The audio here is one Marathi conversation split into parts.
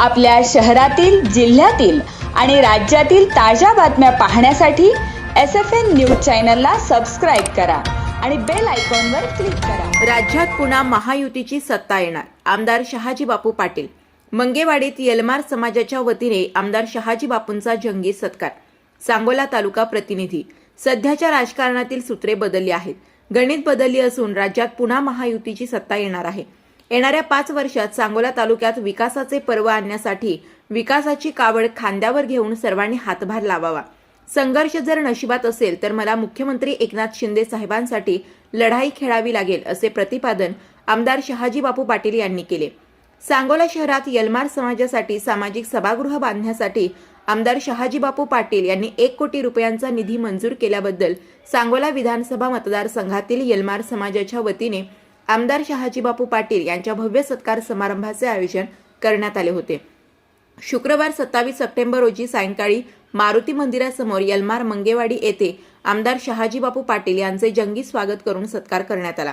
आपल्या शहरातील जिल्ह्यातील आणि राज्यातील ताज्या बातम्या पाहण्यासाठी एस एफ एन न्यूज चॅनलला सबस्क्राईब करा आणि बेल आयकॉनवर क्लिक करा. राज्यात पुन्हा महायुतीची सत्ता येणार आमदार शहाजी बापू पाटील. मंगेवाडीत यलमार समाजाच्या वतीने आमदार शहाजी बापूंचा जंगी सत्कार. सांगोला तालुका प्रतिनिधी. सध्याच्या राजकारणातील सूत्रे बदलली आहेत. गणित बदलली असून राज्यात पुन्हा महायुतीची सत्ता येणार आहे. येणाऱ्या पाच वर्षात सांगोला तालुक्यात विकासाचे पर्व आणण्यासाठी विकासाची कावड खांद्यावर घेऊन सर्वांनी हातभार लावावा. संघर्ष जर नशिबात असेल तर मला मुख्यमंत्री एकनाथ शिंदे साहेबांसाठी लढाई खेळावी लागेल असे प्रतिपादन आमदार शहाजी बापू पाटील यांनी केले. सांगोला शहरात यलमार समाजासाठी सामाजिक सभागृह बांधण्यासाठी आमदार शहाजी बापू पाटील यांनी एक कोटी रुपयांचा निधी मंजूर केल्याबद्दल सांगोला विधानसभा मतदारसंघातील यलमार समाजाच्या वतीने आमदार शहाजीबापू पाटील यांच्या भव्य सत्कार समारंभाचे आयोजन करण्यात आले होते. शुक्रवार सत्तावीस सप्टेंबर रोजी सायंकाळी मारुती मंदिरासमोर यलमार मंगेवाडी येथे आमदार शहाजीबापू पाटील यांचे जंगी स्वागत करून सत्कार करण्यात आला.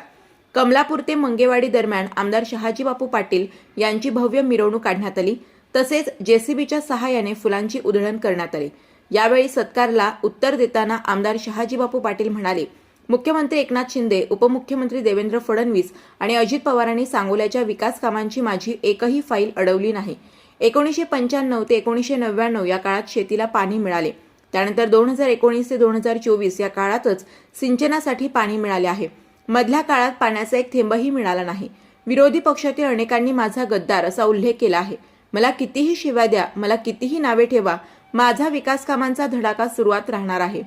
कमलापूर ते मंगेवाडी दरम्यान आमदार शहाजीबापू पाटील यांची भव्य मिरवणूक काढण्यात आली. तसेच जेसीबीच्या सहाय्याने फुलांची उधळण करण्यात आली. यावेळी सत्कारला उत्तर देताना आमदार शहाजीबापू पाटील म्हणाले मुख्यमंत्री एकनाथ शिंदे उपमुख्यमंत्री देवेंद्र फडणवीस आणि अजित पवारांनी सांगोल्याच्या विकास कामांची माझी एकही फाईल अडवली नाही. एकोणीसशे पंच्याण्णव ते एकोणीसशे नव्याण्णव या काळात शेतीला पाणी मिळाले. त्यानंतर दोन हजार एकोणीस ते दोन हजार चोवीस या काळातच सिंचनासाठी पाणी मिळाले आहे. मधल्या काळात पाण्याचा एक थेंबही मिळाला नाही. विरोधी पक्षातील अनेकांनी माझा गद्दार असा उल्लेख केला आहे. मला कितीही शिव्या द्या मला कितीही नावे ठेवा माझा विकास कामांचा धडाका सुरुवात राहणार आहे.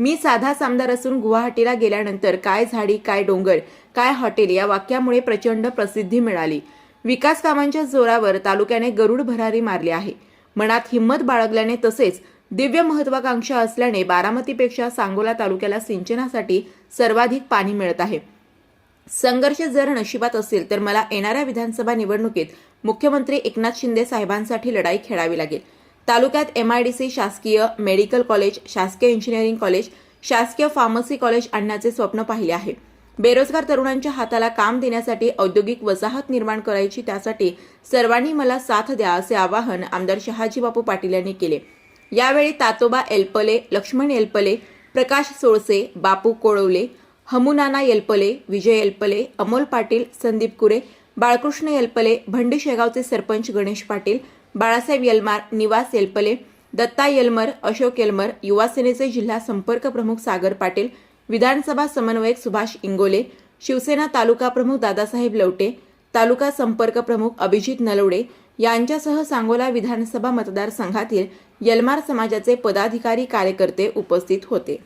मी साधाच आमदार असून गुवाहाटीला गेल्यानंतर काय झाडी काय डोंगर काय हॉटेल या वाक्यामुळे प्रचंड प्रसिद्धी मिळाली. विकास कामांच्या जोरावर तालुक्याने गरुड भरारी मारली आहे. मनात हिंमत बाळगल्याने तसेच दिव्य महत्वाकांक्षा असल्याने बारामतीपेक्षा सांगोला तालुक्याला सिंचनासाठी सर्वाधिक पाणी मिळत आहे. संघर्ष जर नशिबात असेल तर मला येणाऱ्या विधानसभा निवडणुकीत मुख्यमंत्री एकनाथ शिंदे साहेबांसाठी लढाई खेळावी लागेल. तालुक्यात एमआयडीसी शासकीय मेडिकल कॉलेज शासकीय इंजिनिअरिंग कॉलेज शासकीय फार्मसी कॉलेज आणण्याचे स्वप्न पाहिले आहे. बेरोजगार तरुणांच्या हाताला काम देण्यासाठी औद्योगिक वसाहत निर्माण करायची त्यासाठी सर्वांनी मला साथ द्या असे आवाहन आमदार शहाजी बापू पाटील यांनी केले. यावेळी तातोबा एलपले लक्ष्मण एलपले प्रकाश सोळसे बापू कोळवले हमुनाना येलपले विजय येलपले अमोल पाटील संदीप कुरे बाळकृष्ण येलपले भंडी शेगावचे सरपंच गणेश पाटील बाळासाहेब यलमार निवास येलपले दत्ता येलमर अशोक येलमर युवासेनेचे जिल्हा संपर्क प्रमुख सागर पाटील विधानसभा समन्वयक सुभाष इंगोले शिवसेना तालुका प्रमुख दादासाहेब लवटे तालुका संपर्क प्रमुख अभिजित नलवडे यांच्यासह सांगोला विधानसभा मतदारसंघातील यलमार समाजाचे पदाधिकारी कार्यकर्ते उपस्थित होते.